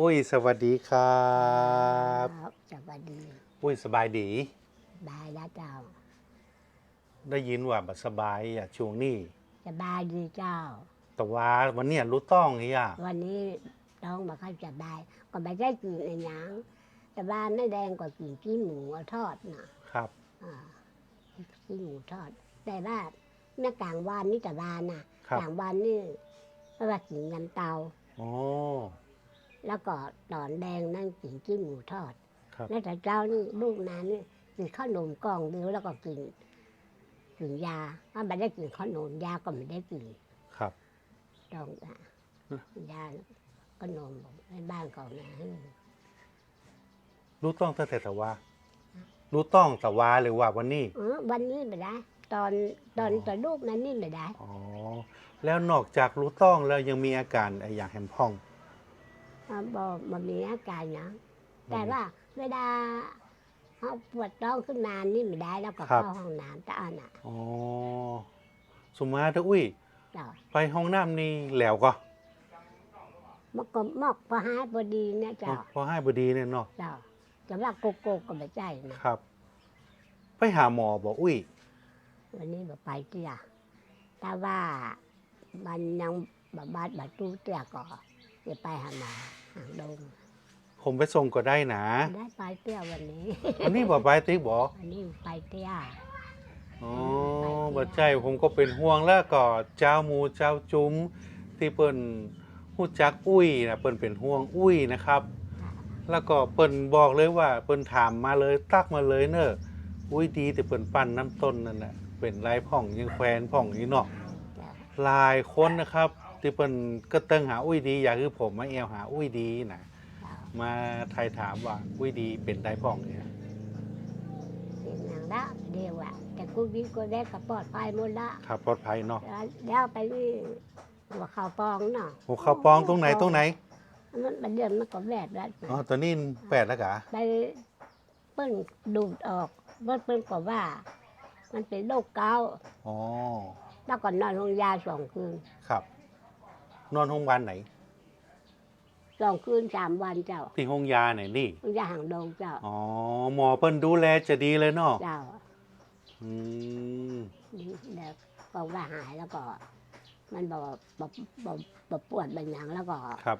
อุ้ยสวัสดีครับครับสวัสดี อุ้ยสบายดีบายแล้วเจ้า ได้ยินว่าบัดสบายอะช่วงนี้ สบายดีเจ้า แต่ว่าวันเนี้ยรู้ต้องไงอะวันนี้ต้องมาเข้าสบายก็ไม่ได้กินอะไรหยังแต่บ้านไม่แดงกว่ากินขี้หมูทอดนะครับ อ่าขี้หมูทอด แต่ว่าเมื่อกลางวันนี่แต่บ้านนะครับ กลางวันนี่เพราะว่ากินยันเตา อ๋อ แล้วก็ตอนแดงนั่งกินขี้หมูทอด ครับแล้วแต่เจ้านี่ลูกนั้นนี่กินข้าวหนมกล่องเดียวแล้วก็กินกินยาถ้าไม่ได้กินข้าวหนมยาก็ไม่ได้กินครับ ต้องอะยาก็นมในบ้านเขานะให้รู้ต้องตั้งแต่แต่ว่ารู้ต้องแต่ว่าเลยว่าวันนี้ เออวันนี้ไม่ได้ ตอนตอนอ๋อ ตอนลูกนั้นนี่ไม่ได้ อ๋อ แล้วนอกจากรู้ต้องแล้วยังมีอาการไอ้อย่างแฮมพอง อ่าบอกมันมีอาการนะแต่ว่าเวลาเขาปวดท้องขึ้นมานี่ไม่ได้แล้วก็ครับ เข้าห้องน้ำตาอันอะอ๋อสมมาถ้าอุ้ยเจ้าไปห้องน้ำนี่แล้วก็มันก็มอกพอหายพอดีเนี่ยเจ้าพอให้บดีเนี่ยเนาะเจ้าแต่ว่าโกโก้ก็ไม่ใช่นะครับ ไปหาหมอบอกอุ้ย วันนี้แบบไปเตี้ยแต่ว่ามันยังบาบาดบาดตู้เตี้ยก็ จะไปหาหมอหางดงผมไปส่งก็ได้นะได้ไปเตี้ยวันนี้วันนี้บอกไปติ๊กบอกวันนี้ไปเตี้ยอ๋อไปเที่ยวบ่ใจผมก็เป็นห่วงแล้วก็เจ้าหมูเจ้าจุ้มที่เปิ้นฮู้จักอุ้ยนะเปิ้นเป็นห่วงอุ้ยนะครับ แล้วก็เปิ้นบอกเลยว่าเปิ้นถามมาเลยตักมาเลยเนอะอุ้ยดีแต่เปิ้นปั้นน้ำต้นนั่นแหละเป็นลายพ่องยังแควนพ่องนี่เนาะจ้ะหลายคนนะครับ ที่เปิ้นก็เติงหาอุ้ยดี อยากคือผมมาแอวหาอุ้ยดีนะเจ้ามาไทยถามว่าอุ้ยดีเป็นได้พ่องเนี่ยเป็นอย่างละเดียวอะแต่กูวิกูได้ก็ปลอดภัยหมดละครับปลอดภัยเนาะแล้วไปนี่หัวเข่าปองเนาะโอ้ข้าวปองตรงไหนตรงไหนมันมันเดือนมันก็แวบแล้วอ๋อตอนนี้แปดแล้วกะไปเปิ้นดูดออกเปิ้นเปิ้นก็ว่า มันเป็นโรคเกาต์อ๋อแล้วก็นอนโรงยาสองคืนครับ นอนโรงพยาบาลไหนสองคืนสามวันเจ้าที่ห้องยาไหนนี่โรงยาหางดงเจ้า อ๋อหมอเปิ้นดูแลจะดีเลยเนาะเจ้าอืมแล้วก็ว่าหายแล้วก็ มันบอกว่าบอกบอกบอกปวดบางอย่างแล้วก็ครับ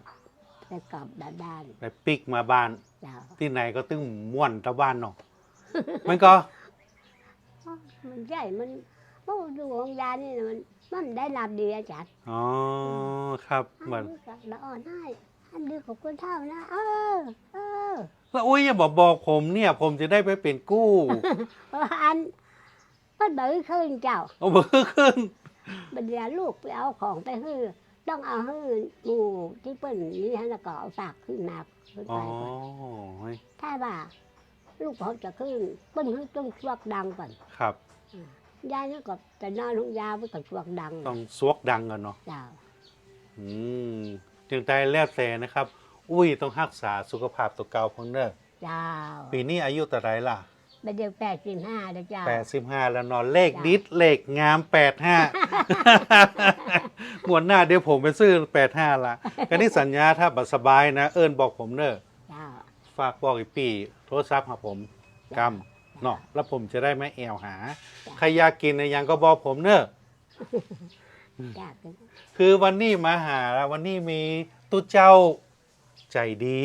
ไปกลับด้านด้านไปปิกมาบ้าน เจ้าที่ไหนก็ตึ้งม่วนตะบ้านเนาะมันก็อ๋อมันใหญ่มันโอ้ดูของยานี่นะมัน มันได้รับดีอาจารย์อ๋อครับอันมันนี้ก็ละอ่อนให้อันนี้ของคนเท่านะ เออ เออแล้วอุ้ยอย่าบอกบอกผมเนี่ย ผมจะได้ไปเป็นกู้เพราะว่าอันมันเบิกขึ้นเจ้าเอาเบอร์ขึ้นบัดเดี๋ยวลูกไปเอาของไปฮื้อต้องเอาฮื้อหมู่ที่เปิ้นนี่ฮะแล้วก็เอาฝากขึ้นมาขึ้นอ๋ไปอถ้าว่า ลูกเขาจะขึ้นเปิ้นฮื้อต้องชวกดังก่อน ครับ ยายนี่ก็จะนอนลงยาไปกับชวกดังต้องสวกดังกันเนาะเจ้าอืมจึงได้แล้วแต่นะครับ อุ้ยต้องรักษาสุขภาพตัวเก่าเพิ่งเนอะเจ้าปีนี้อายุแต่าไหรล่ะบัดเดี๋ยวแปดสิบห้าเด้อเจ้าแปดสิบห้าแล้วเนอนเลขจ้ะดิสเลขงามแปดห้าหมวดหน้าเดี๋ยวผมไปซื้อแปดห้าละก็นี่สัญญาถ้าบัดสบายนะ เอิญบอกผมเนอะเจ้าฝากบอกอีกปี โทรศัพท์หาผมกำ เนาะแล้วผมจะได้ไม่แอวหา ใครอยากกินอะไรยังก็บอกผมเนอะเจ้าเป็นคือวันนี้มาหาแล้ววันนี้มีตุ๊เจ้าใจดี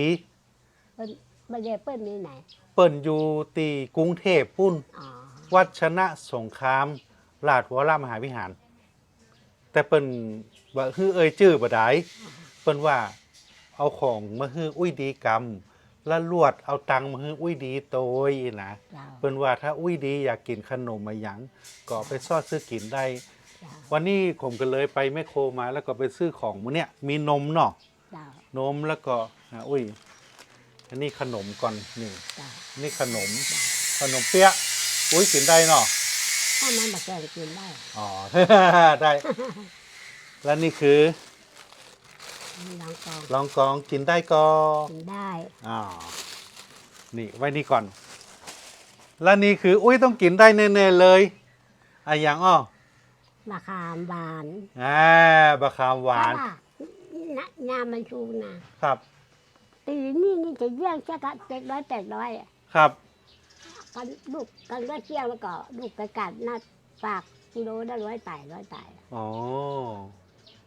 เปิ้นบัดเดี๋ยวเปิ้นมีไหนเปิ่นอยู่ตีกรุงเทพปุ้น อ๋อวัดชนะสงครามลาดหัวรามหาวิหาร แต่เปิ่นว่าฮือเอ่ยชื่อบ่ได้เปิ่นว่าเอาของมาฮืออุ้ยดีกรรมแล้วลวดเอาตังค์มาฮืออุ้ยดีโตยนะเจ้าเปิ่นว่าถ้าอุ้ยดีอยากกินขนมมาหยังก็ไปซอดซื้อกินได้ เจ้าวันนี้ผมก็เลยไปแมคโครมาแล้วก็ไปซื้อของมื้อเนี้ยมีนมเนาะเจ้านมแล้วก็อะอุ้ย อันนี้ขนมก่อนนี่เจ้านี่ขนม ขนมเปี๊ยะอุ้ยกินได้เนาะถ้ามันมาแกงกินได้อ๋อ ได้ แล้วนี่คือ ลองกองลองกองกินได้ก็กินได้อ๋อนี่ไว้นี่ก่อน แล้วนี่คือ อุ้ยต้องกินได้แน่ๆเลยอะอย่างอ้อมะขามหวานอ่าบะขามหวานเพระว่ะน้ำมันชูนะครับตีนี่นี่จะเยี่ยงชักกะเจ็ดร้อยแปดร้อยอะครับกันลูกกันก็เที่ยวแล้วก็ลูกไปกัดหน้าฝากกิโลได้ร้อยตายร้อยตายอ๋อ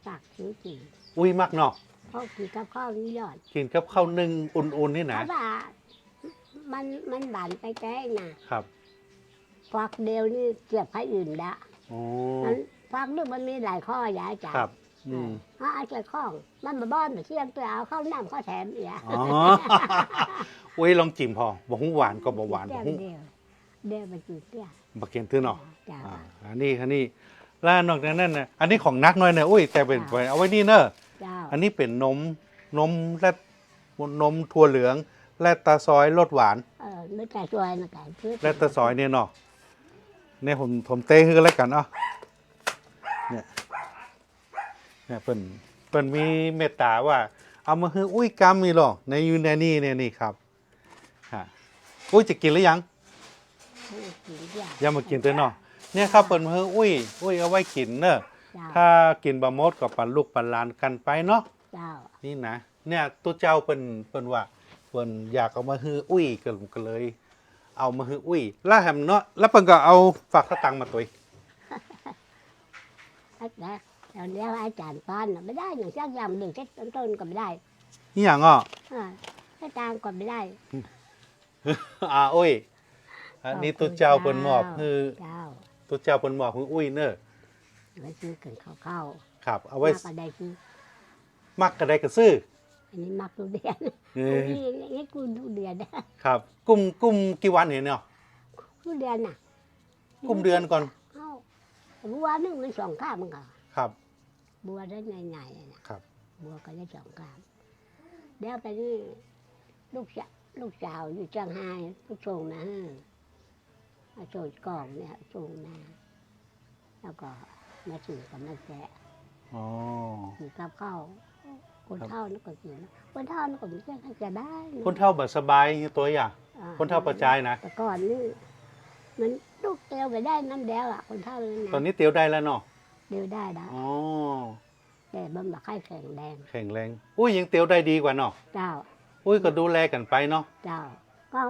ฝากซื้อกิน อุ้ยมักเนาะเพราะกินกับข้าวนี่ยอดกินกับข้าวนึ่งอุ่นๆนี่เพนะราะว่ามันมันบานไปแก้นะครับฟักเดียวนี่เกียบให้อื่นละอ๋อมันฟักนึกมันมีหลายข้อยายจ๋าครับ อืมถ้าเอาใจข้องมันมาบ้อนมาเที่ยงตัวเอาข้าวน้ำข้าวแถมอีกอะอ๋อ อุ้ยลองจิ้มพอบ่หูหวานก็บ่หวานแก้บ่มหูเดียวเดียวมันจืดเตี้ยบ่เกินตื้อเนาะ จ้า อ่าอันนี้อันนี้แล้วนอกจากนั้นน่ะอันนี้ของนักหน้อยเนี่ยอุ้ยแต่เป็นค่ะเอาไว้นี่เนอะ เจ้า อันนี้เป็นนมนมและนมถั่วเหลืองและตาซอยรสหวาน เออไม่แต่ช่วยนะกันพืชและตาซอยเนี่ยเนาะเนี่ยผมผมเต้ให้กันแล้วกันเอะเนี่ยเนี่ยเปิ่นเปิ่นมีเมตตาว่า เอามาคืออุ้ยกรรมมีหรอในอยูในนี่เนี่ยนี่ครับฮะอุ้ยจะกินหรือยังให้กินเตี้ยยังมากินตัวเนาะเนี่ยครับเปิ่นมาคืออุ้ย อุ้ยเอาไว้กินเนอะ เจ้า ถ้ากินบะมดกับปันลูกปันหลานกันไปเนาะเจ้า นี่นะเนี่ยตัวเจ้าเปิ่นเปิ่นว่าเปิ่นอยากเอามาฮืออุ้ยก็ก็เลย เอามาฮืออุ้ยแล้วแฮมเนาะแล้วเปิ่นก็เอาฝากสตังค์มาตัวอีกแล้วแต่เดี๋ยวเลี้ยงอาจารย์ป้อนน่ะไม่ได้อย่างเช่นยำหนึ่งเช่นต้นๆก็ไม่ได้นี่อย่างอะ อ่าให้ตามก็ไม่ได้ อ่าอุ้ยอันนี้ตัวเจ้าเปิ่นมอบคือ เจ้า ตัวเจ้าเปิ่นมอบคืออุ้ยเนอะ ไว้ซื้อกันเข้าครับ เอาๆไว้มากก็ได้ซื้อมักก็ได้ก็ซื้ออันนี้มักดูเดือนเอกูอนี่นี่กูดูเดือนนะครับกุ้มกุ้มกี่วันเห็นเนาะดูเดือนน่ะกุ้มเดือนก่อนเอ้าบัวหนึ่งมันสองข้ามมันก็ครับ บัวได้ใหญ่ๆนะครับ บัวก็ได้สองข้ามเดี๋ยวไปนี่ลูกสาวลูกสาวอยู่เชียงรายผู้ชงมาให้มาโจดกล่องเนี่ยส่งมาแล้วก็ มาถึงกับมาแกะอ๋อกินกับข้าวคนเท่านั่นก็กินคนเท่านั่นก็มีแค่จะได้ะคนเท่าแบบสบายตัวอย่าง อ่าคนเท่าประจายนะ แต่ก่อนนี่มันลูกเตียวไปได้น้ำแดงอะ คนเท่าเลยนะตอนนี้เตียวได้แล้วเนาะ เดียวได้นะอ๋อ แต่บำบัดไข้แข็งแรงแข็งแรง อุ้ยยังเตียวได้ดีกว่าเนาะ เจ้า อุ้ยก็ดูแลกันไปเนาะ เจ้าก็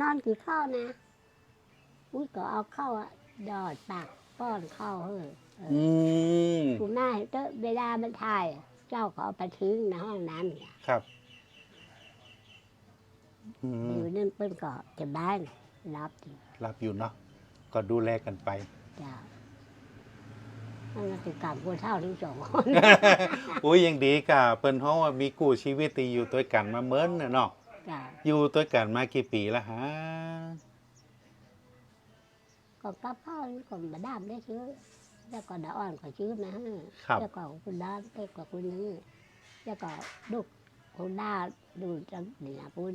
นอนกินข้าวนะ อุ้ยก็เอาข้าวอะดอดปาก ป้อนข้าวเฮ้อเอออืมคุณแม่เจอเวลามันถ่ายเจ้าก็เอาไปทิ้งในห้องน้ำเนี่ยครับอือมยู่นั่นเปิ้นก็จะบ้านรับอยู่รับอยู่เนาะก็ดูแลกันไป เจ้านั่นก็คือกรรมคนเท่าทั้งสองคน อุ้ยยังดีกะเปิ้นเพราะว่ามีกู้ชีวิตตีอยู่ตัวกันมาเมินน่ะเนาะจ้าอยู่ตัวกันมากี่ปีแล้วฮะ ก็กับข้าวก็มาดามได้ซื้อแล้วก็ดาอ่อนก็ซื้อมาให้ครับ แล้วก็คุณดาเต้กับคุณนี่แล้วก็ลูกคุณดาดูจังเหนือปุ้น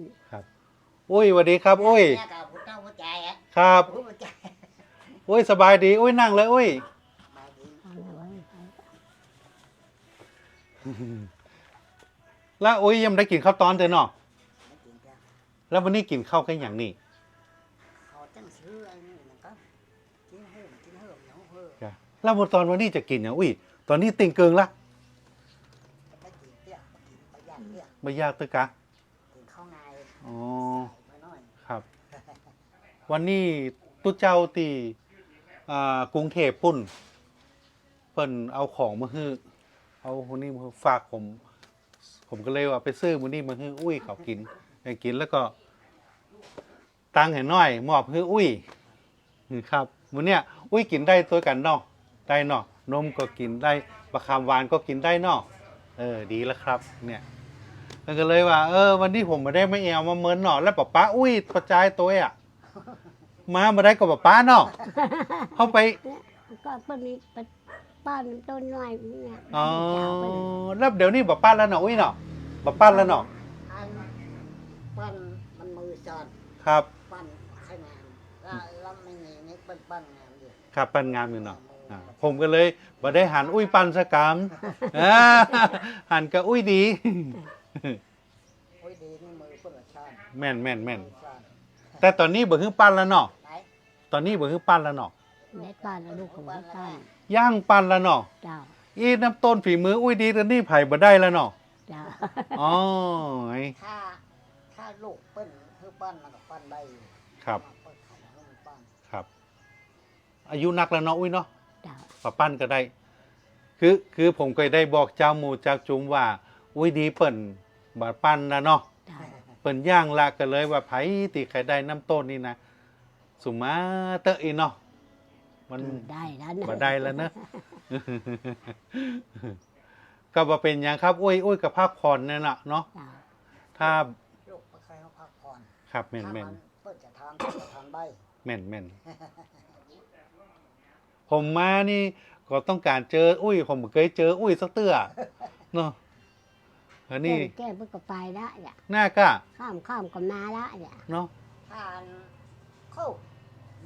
อุ้ยสวัสดีครับอุ้ย แม่กับผู้เจ้าผู้ใจอะครับ ผู้ใจอุ้ย สบายดีอุ้ย นั่งเลยอุ้ย มาดีเอาละไว้แล้วอุ้ยยังได้กินข้าวตอนเถอะเนาะ ไม่กินจ้ะแล้ววันนี้กินข้าวกันอย่างนี้ แล้ววันตอนวันนี้จะกินอย่างอุ้ยตอนนี้ติงเกิงละไปกินเตี้ยไปกินไปย่างเตี้ยไม่ยากตึกกะกินข้าวในอ๋อครับ วันนี้ตุ๊เจ้าตีอ่ากรุงเทพปุ่น เปิ้นเอาของมาฮื้อเอาคนนี้มาฝากผม ผมก็เลยว่าไปซื้อมื้อนี้มาฮื้ออุ้ยเขากินให้กินแล้วก็ตังค์ให้น้อยมอบฮื้ออุ้ยครับมื้อเนี้ยอุ้ยกินได้ตัวกันเนาะ ได้เนาะนมก็กินได้บะคามหวานก็กินได้เนาะเออดีแล้วครับ เนี่ยแล้วก็เลยว่า เออ วันนี้ผมมาได้ไม่เอวมาเมินเนาะแล้วป้าป้าอุ้ยกระจายตัวอะมามาได้กับป้าป้าเนาะเข้าไปก็เปิ้นมีเปิ้นป้อนต้นน้อยเนี่ยอ๋อเจ้าเปิ้นแล้วเดี๋ยวนี้ป้าป้าแล้วเนาะอุ้ยเนาะป้าป้าแล้วเนาะอันปั้นมันมือสอนครับปั้นให้งานแล้วแล้วไม่มีนี่ปั้นปั้นงานอยู่ครับปันงามอยู่เนาะ อ่าผมก็เลยมาได้หันอุ้ยปันสกรรมอ่าหันกับอุ้ยดี โอ้ยดีนี่มือคนละช้อนแม่นแม่นแม่นมือช้อนแต่ตอนนี้เบิ่งปั้นแล้วเนาะไหนตอนนี้เบิ่งปั้นแล้วเนาะแม่ป้อนแล้วลูกของแม่ป้อนย่างปั้นแล้วเนาะเจ้าอีน้ำต้นฝีมืออุ้ยดีตอนนี้ไผ่บ่ได้แล้วเนาะเจ้าอ๋อไอ้ถ้าถ้าลูกเปิ้นคือปั้นมันก็ปั้นได้อยู่ครับ เปิ้นเขาให้มันปั้นครับ อายุนักแล้วเนาะอุ้ยเนาะ เจ้าปะปั้นก็ได้ คือคือผมก็ได้บอกเจ้าหมูเจ้าจุ้มว่า อุ้ยดีเปิ่นบาดปั้นนะเนาะเจ้าเปิ่นย่างละกันเลยว่าไผติใครได้น้ำต้นนี่นะสุมาเตอะอีเนาะมันได้แล้วนะบ่ได้แล้วเนอะก็บ่เป็นหยังครับ อุ้ยอุ้ยกับภาพผ่อนนั่นน่ะเนาะเจ้าถ้าลูกไปใครเขาพักผ่อนครับแม่นถ้าแม่นมันเปิ้นจะทำเปิ้นจะทำได้แม่นแม่น ผมมานี่ก็ต้องการเจอ อุ้ย ผมเคยเจอ อุ้ยสักเตื้อเนาะอันนี้แก้เพื่อก็ไปละเนี่ยหน้าก้าข้ามข้ามก็มาละเนี่ยเนาะถ้าอันเข้า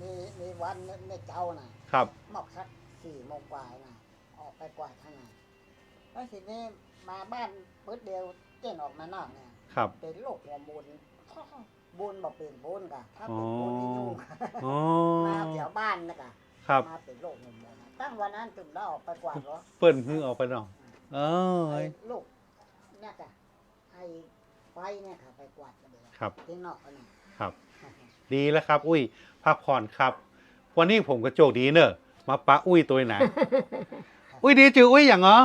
มีมีวันในเจ้าน่ะครับมอกสักสี่โมงกว่าน่ะออกไปกวาดข้างในแล้วทีนี้มาบ้านเปิดเดียวเจ้นออกมานอกเนี่ย ครับ เป็นโรคหัวมูลบุญบอกเป็นบุญกะถ้าเป็นบุญนี่ยุ่งอ๋อมาแถวบ้านนะกะ ครับ มาเป็นโรคหัวมูลน่ะตั้งวันนั้นถึงได้ออกไปกวาดเหรอเปิ้นฮือออกไปเนาะเออไอ้ลูกเนี่ยกะไอ้ไฟเนี่ยค่ะไปกวาดกันเลยครับที่นอกกันน่ะครับ ดีแล้วครับ อุ้ยพักผ่อนครับ วันนี้ผมก็โจกดีเนอะมาปะอุ้ยตัวไหนะอุ้ยดีจืออุ้ยอย่างเหรอ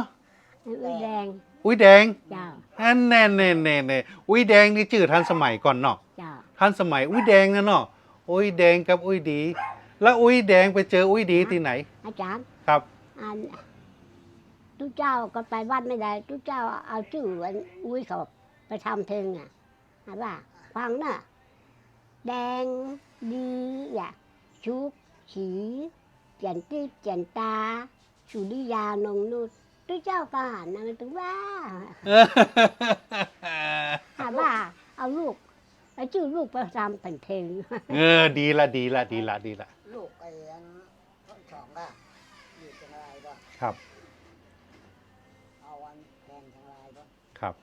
อุ้ยแดงอุ้ยแดงเจ้าอันแน่แน่แน่แน่อุ้ยแดงนี่จื่อทันสมัยก่อนเนาะเจ้าทันสมัยอุ้ยแดงนะเนาะอุ้ยแดงกับอุ้ยดี แล้วอุ้ยแดงไปเจออุ้ยดีที่ไหน อาจารย์ครับ อันทุกเจ้าก็ไปวัดไม่ได้ทุกเจ้าเอาชื่ออันอุ้ยเขาไปทำเพลงอะอะว่าฟังน่ะแดงดีอะชุกฉีเจียนตีเจียนตาสุริยานงนุชทุกเจ้าก็หันนะมันถึงว่าหาว่าเอาลูก เอาชื่อลูกไปทำเป็นเพลง เออ ดีละดีละดีละดีละลูกไอ้อันต้นสองก็อยู่เชียงรายก็ครับ เอาอันแทนเชียงรายก็ครับ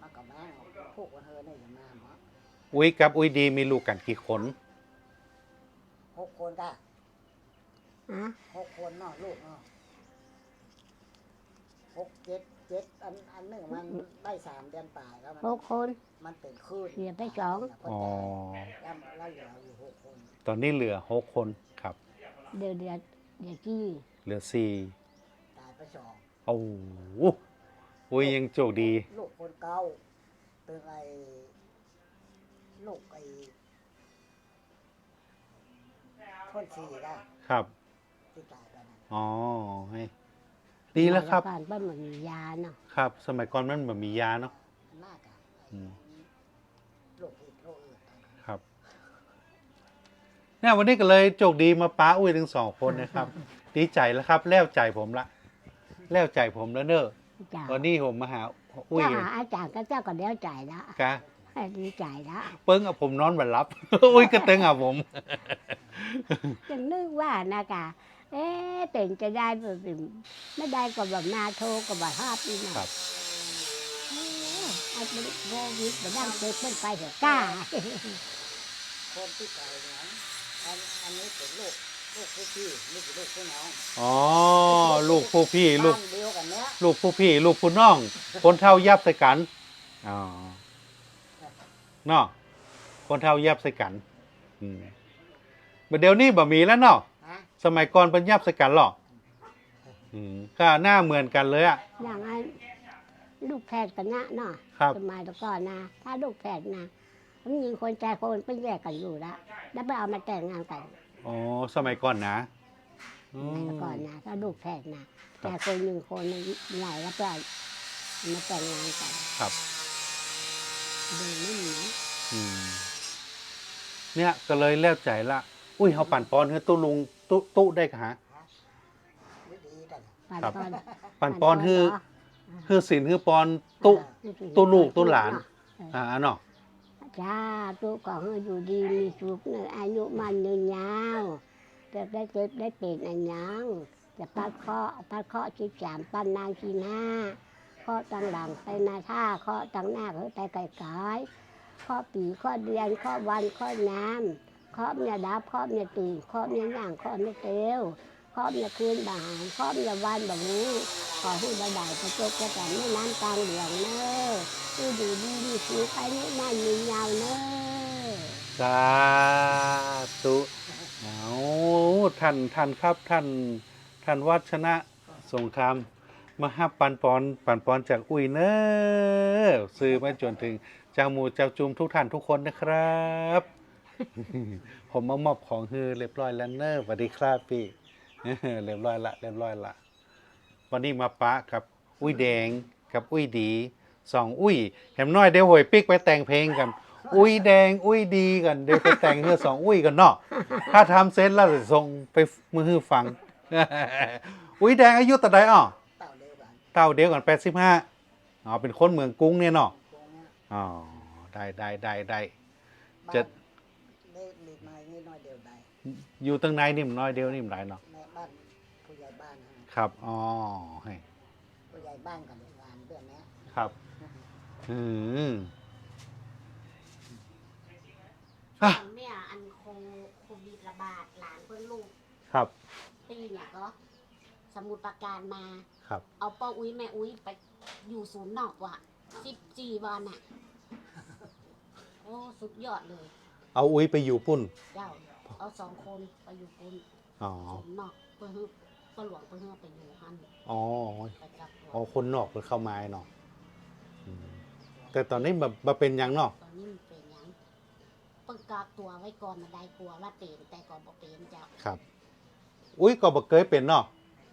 มันก็แม่งพวกวันเฮอเนี่ยอย่างมาหมออุ้ยกับอุ้ยดีมีลูกกันกี่คน หกคนก็ฮะหกคนเนาะลูกเนาะหกเจ็ดเจ็ดอันอันหนึ่งมันได้สามเดือนป่ายแล้วมันหกคน มันเป็นคลื่นเสียไปสองคนอ๋อจ่ายแล้วแล้วเหลืออยู่หกคนตอนนี้เหลือหกคนครับ เดือดเดือดเดือดจี้เหลือสี่ตายไปสองโอ้โหอุ้ยยังโจกดี ลูกคนเก่าเป็นไอ้ลูกไอ้คนสี่ได้ครับ ที่ตายไปนะอ๋อให้ดีแล้วครับบ้านบ้านมันมียาเนาะครับ สมัยก่อนมันแบบมียาเนาะน่ากะอืม ลูกอีกลูกอื่น ครับ เนี่ยวันนี้ก็เลยโจกดีมาป้าอุ้ยทั้งสองคนนะครับ ดีใจแล้วครับ แล้วใจผมละ แล้วใจผมแล้วเนอะจ้าวันนี้ผมมาหาอุ้ยเจ้าหาอาจารย์ก็เจ้าก็เลี้ยวใจละกะดีใจละเปิ้งเอาผมนอนบันรับ อุ้ยก็เตึงเอาผมยังนึกว่านะกะเอ๊ะเป็นจะได้แบบไม่ได้ก็แบบมาโทรก็แบบฮาบนี่นะครับเอ้อไอ้เป็นโควิดมาดังเกิดเพิ่นไปเถอะกล้าคนที่ตายเนี่ย อันอันนี้เป็นลูกลูกผู้พี่นี่เป็นลูกผู้น้องอ๋อ ลูกผู้พี่ลูกบ้านเดียวกันเนี้ยลูกผู้พี่ ลูกผู้น้องคนเท่ายับใส่กันอ๋อเนาะคนเท่ายับใส่กันอืมเดี๋ยวนี้บ่มีแล้วเนาะฮะสมัยก่อนเป็นยับใส่กันหรอกอืมก็หน้าเหมือนกันเลยอะอย่างไอ้ลูกแพทย์กันนะเนาะครับ สมัยแต่ก่อนนะ ถ้าลูกแพทย์นะ มันยิงคนใจคนเป็นแยกกันอยู่แล้วแล้วไปเอามาแต่งงานกันอ๋อสมัยก่อนนะอืสมัยมก่อนนะถ้าลูกแพทย์นะแต่คนหนึ่งคนหนึ่งใหญ่แล้วก็เอามาแต่งงานกันครับ ดูไม่มีอืม เนี่ยก็เลยแล้วใจละ อุ้ยเขาปั่นปอนคือตู้ลุงตู้ตู้ได้กะฮะวิธีกันปันครับปอนปั่นปอนคือคือสินคือปอนตู้ ตู้ลูกตู้หลาน อ่าเนาะ จ้าตู้ของอยู่ดีมีสุขในอายุมันยืนยาวจะได้เจ็บได้เป็นอันยังจะปัดเคาะปัดเคาะชิบสามปันนางชีหน้าเคาะตังหลังไปนาท่าเคาะตังหน้าเขาไปไกลกายเคาะปีเคาะเดือนเคาะวันเคาะน้ำเคาะเมียดับเคาะเมียตื่นเคาะเมียย่างเคาะเมียเตียว เครอบอย่าคืนบ่ายครอบอย่าวันแบบนี้ขอให้บาดายประจบกระแตนไม่น้ำกลางเหลืองเนอดูดีดีดีสีไปนี่นานยืนยาวเนอสาธุเอาท่านท่านครับท่านท่านวัชนะสงครามมหาปันปอนปันปอนจากอุ้ยเนอซื้อมาจนถึงเจ้าหมูเจ้าจุมทุกท่านทุกคนนะครับ ผมมามอบของฮือเรียบร้อยแล้วเนอสวัสดีครับพี่ เรียบร้อยละเรียบร้อยละวันนี้มาปะกับอุ้ยแดงกับอุ้ยดีสองอุ้ยแหมน้อยเดี๋ยวหวยปิกไปแต่งเพลงกันอุ้ยแดง อุ้ยดีกันเดี๋ยวไปแต่งเฮือสองอุ้ยกันเนาะถ้าทำเสร็จแล้วจะส่งไปมือฮือฟัง อุ้ยแดงอายุตะไดอ่อเต่าเดียวกันเต้าเดียวกันแปดสิบห้าอ๋อเป็นคนเมืองกรุ้งเนี่ยเนาะโค้งเนี่ยอ๋อได้ได้ได้ได้บ้านจะเล็กเล็กน้อยนี่น้อยเดียวได้อยู่ตั้งในนี่มันน้อยเดียวนี่มันได้เนาะ ครับอ๋อให้ผู้ใหญ่บ้านกับหลานเพื่อนเนี้ยครับอืม อะ แม่อันโคโควิดระบาดหลานเพื่อนลูกครับปีเนี่ยก็ สมุดประการมา ครับ เอาป้าอุ้ยแม่อุ้ยไปอยู่ศูนย์นอกว่ะสิบจีวันอะ โอ้ สุดยอดเลย เอาอุ้ยไปอยู่ปุ่นเจ้า เอาสองคนไปอยู่คุณอ๋อ ศูนย์นอกเพื่อให้ป้าหลวงเพื่อให้ไปอยู่ฮันอ๋อไปกับหลวงอ๋อคนนอกมันเข้ามาเนาะอืมแต่ตอนนี้แบบมาเป็นหยังเนาะตอนนี้มันเป็นหยังเพิ่งกากตัวไว้ก่อนมาได้กลัวว่าเป็นแต่ก่อนบอกเป็นเจ้าครับ อุ้ยก็บ่เคยเป็นเนาะ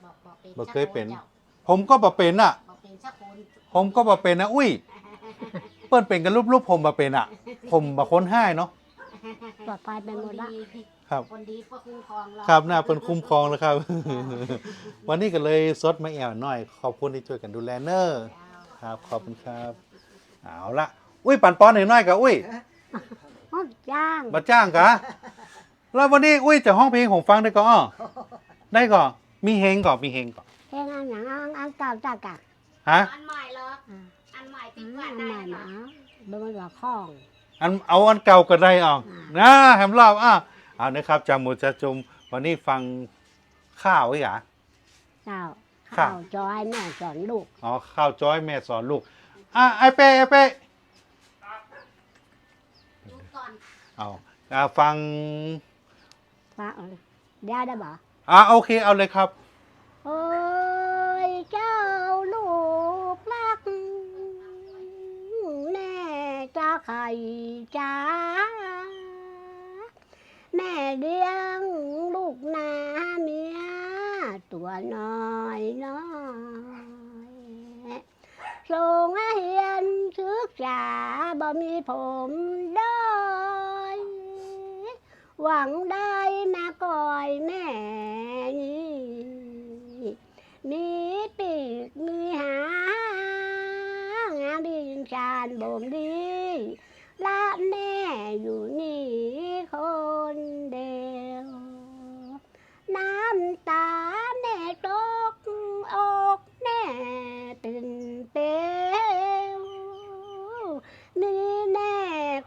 บอกบอกเป็นบ่เคยเป็น จ้าผมก็บ่เป็นอะบอกเป็นสักคนผมก็บ่เป็นนะอุ้ย เปิ้นเป็นกันรูปๆผมบ่เป็นอะ ผมบ่คนให้เนาะปลอดภัยไปหมดละ ครับ คนดีก็คุ้มครองเราครับหน้าเป็นคุ้มครองแล้วครับ วันนี้ก็เลยซดมาแอวหน่อย ขอบคุณที่ช่วยกันดูแลเนอร์เจ้าครับ ขอบคุณครับเอาละอุ้ยปั่นปอนหน่อยๆกับอุ้ยห้องจ้างมาจ้างกะแล้ววันนี้อุ้ยจะห้องเพลงของฟังได้ก่อนอ้อได้ก่อนมีเฮงก่อนมีเฮงก่อนเพลงอันหยังอันอันเก่าจากกะฮะอันใหม่เหรออ่าอันใหม่อัตินดใหว่าม่ได้หเหรนาอเบิ่งว่าข้องอันเอาอันเก่าก็ได้อะนะแฮมรอบอะ เอานะครับจำหมูจะจุมวันนี้ฟังข้าวไว้หรอเจ้าครับ ข้าวจอยแม่สอนลูกอ๋อข้าวจ้อยแม่สอนลูกอะไอเป้ไอเป้จุดก่อนเอาอะฟังฟังได้ได้บ่อะโอเคเอาเลยครับ โอ้ยเจ้าลูกรักแม่จ้าไข่จ้า แม่เลี้ยงลูกนาเมียตัวน้อยน้อยส่งเรียนศึกษาบ่มีผมด้อยหวังได้มาก่อยแม่นี้มีปีกมีหางงามดินชานบ่มดีละแม่ อยู่นี่คนเดียว น้ำตาแม่ตกอกแน่เป็นเปียวมีแม่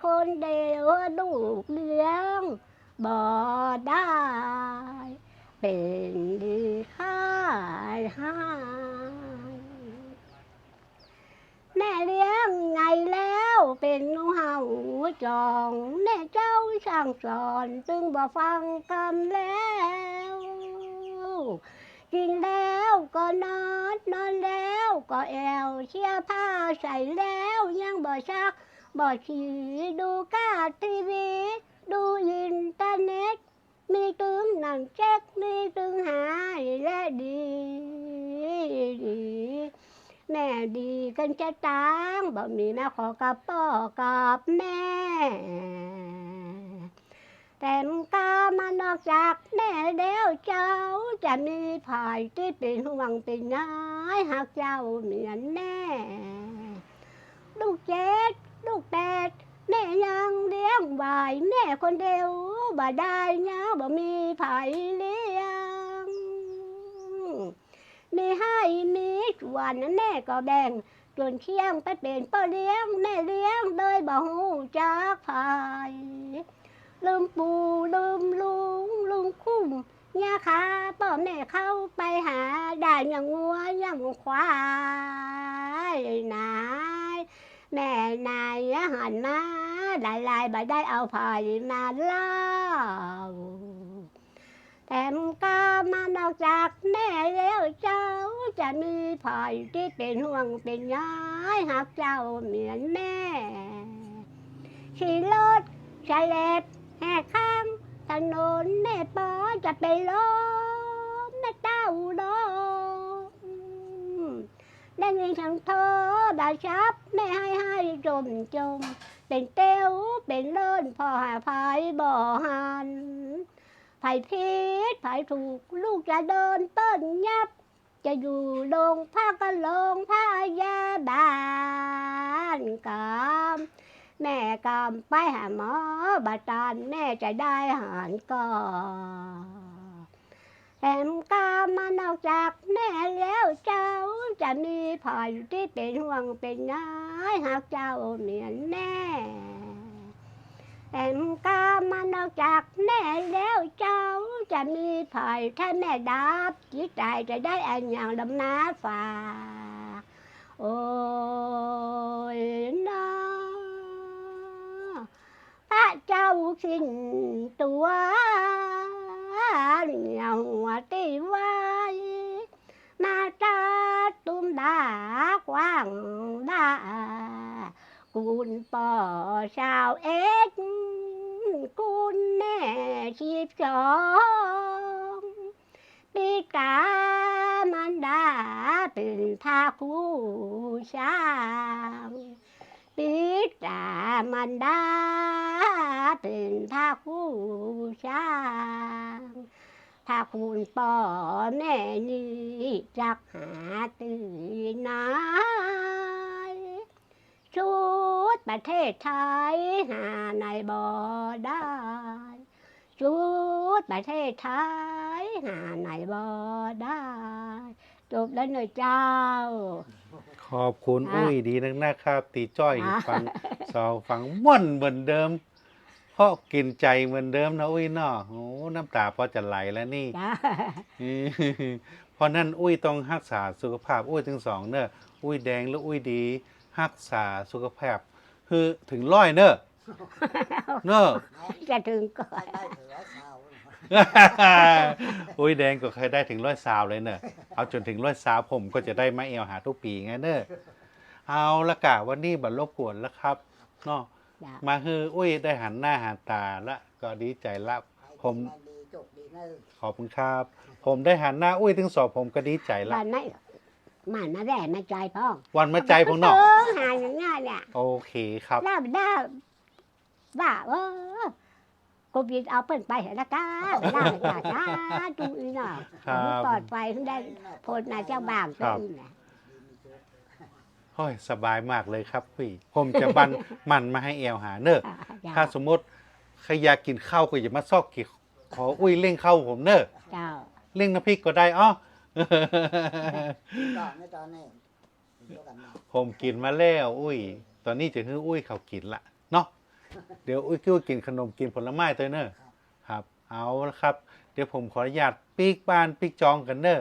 คนเดียวลูกเลี้ยงบ่ได้ เป็นดีค่ายห้ แม่เลี้ยงไงแล้วเป็นงูเห่าจอง แม่เจ้าช่างสอนจึงบ่ฟังคำแล้วกินแล้วก็นอนนอนแล้วก็แอวเชียร์ผ้าใส่แล้วยังบ่ชักบ่ฉีดูกาทีวี ดูอินเทอร์เน็ตมีตึงหนังเช็คมีตึงหายและดีดี แม่ดีกันจะตางบ่มีแม่ขอกับพ่อกับแม่แต่มกามานอกจากแม่แล้วเจ้า จะมีภายที่เป็นห่วงเป็นนายหากเจ้าเหมือนแม่ลูกเจ็ดลูกแปดแม่ยังเลี้ยงบายแม่คนเดียวบ่ได้นะบ่มีภายเลี้ย มีให้มีส่วนแม่ก็แบ่งจนเที่ยงไปเป็นพ่อเลี้ยงแม่เลี้ยงโดยบ่หูจักภายลืมปู่ลืมลุงลืมคุ้มย่าขาพ่อแม่เข้าไปหาได้อย่างงัวอย่างควายนายแม่นายหันมาได้ลายบ่ได้เอาพายมาเล่า แต่มกามานอกจากแม่แล้วเจ้าจะมีพายที่เป็นห่วงเป็นย้ายหากเจ้าเหมือนแม่ขี่รถชายเล็บแหกข้างถนนแม่ปอจะไปล้มแม่เต้าดมได้ยินทางโทรได้ชับแม่ให้ให้จมจม เป็นเต้วเป็นเลิ่นพ่อหาภายบ่อหัน ไผ่พิษไผ่ถูกลูกจะเดินเต้นยับ จะอยู่ลงผ้าก็ลงผ้ายาบานกามแม่กำไปหาหมอบาตานแม่จะได้หารก่อนแถมกามมานอกจากแม่แล้วเจ้าจะมีพ่ออยู่ที่เป็นห่วงเป็นน้ายหากเจ้าเหมือนแม่แถมกาม มานอกจากแม่แล้วเจ้าจะมีพ่อยถ้าแม่ดับจิตใจจะได้อัน อย่างดำน้าฝากโอ้ยนะพระเจ้าสิ้นตัวเหนียวหัวตีไว้มาตาตุ้มดากว้างดากุนปอชาวเอ็กกุนแม่ชีพสองปีกามันดาเป็นทาคู่ช้างปีกามันดาเป็นทาคู่ช้างถ้าคุณป่อแม่นี่จักหาตื่นนา ชุดประเทศไทยหาในบ่ได้ชุดประเทศไทยหาในบ่ได้จบแล้วหน่อยเจ้า ขอบคุณอะอุ้ยดีนักนะครับ ตีจ้อยอะ ฟังสองฟังม่วนเหมือนเดิม เพราะกินใจเหมือนเดิมนะอุ้ยเนาะโอ้น้ำตาพอจะไหลแล้วนี่ จ้า อืมเพราะนั้นอุ้ยต้องรักษาสุขภาพอุ้ยทั้งสองเนอะอุ้ยแดงและอุ้ยดี รักษาสุขภาพคือถึงร้อยเนอะเนอะ จะถึงก่อได้นได้ถือว่าเช้าอุ้ยแดงก็เคยได้ถึงร้อยสาวเลยเนอะเอาจนถึงร้อยสาวผมก็จะได้มาเอวหาทุกปีไงเนอะเอาละกะวันนี้บัรบกวนแล้วครับเนาะจ้ามาคืออุ้ยได้หันหน้าหันตาละก็ดีใจละผมให้ดีจบดีเนอะขอบคุณครับ ผมได้หันหน้าอุ้ยถึงสองผมก็ดีใจละ บ้านไหน มันมาแร่มาใจพ่องวันมาใจผมเนาะเออหาอย่างง่ายเนี่ยโอเคครับลาบได้ว่าเออกูบินเอาเปิ้นไปเหรอละกาไปลาบจ้าจ้าดูอีน่ะครับ ปลอดไปถึงได้พลนายเจ้าบ่างครัตัวบอีน่ะโอ้ยสบายมากเลยครับพี่ ผมจะบัน มันมาให้เอวหาเนอะอ่าเจ้าถ้าสมมติใครอยากกินข้าวก็อย่ามาซอกกินขออุ้ยเร่งข้าวผมเนอะเจ้าเร่งน้ำพริกก็ได้อ้อ ก่อนในตอนนี้เดี๋ยวกันนะผมกินมาแล้ว อุ้ย ตอนนี้จะให้อุ้ยเขากินละเนาะ เดี๋ยวอุ้ยกิ้วกินขนมกินผลไม้ตัวเนอะครับ เอาละครับ เดี๋ยวผมขออนุญาตปีกบ้านปีกจองกันเนอะ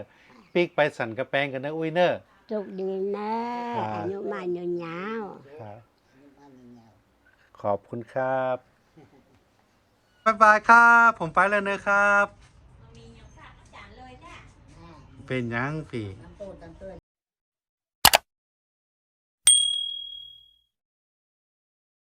ปีกไปสันกระแปงกันเนอะอุ้ยเนอะ จุกดีนะครับอายุมันยืนยาวครับบ้านนี้เงาขอบคุณครับ บ๊ายบายครับ ผมไปแล้วเนอะครับอ่า เป็นยังพี่ น้ำต้นน้ำเต้ย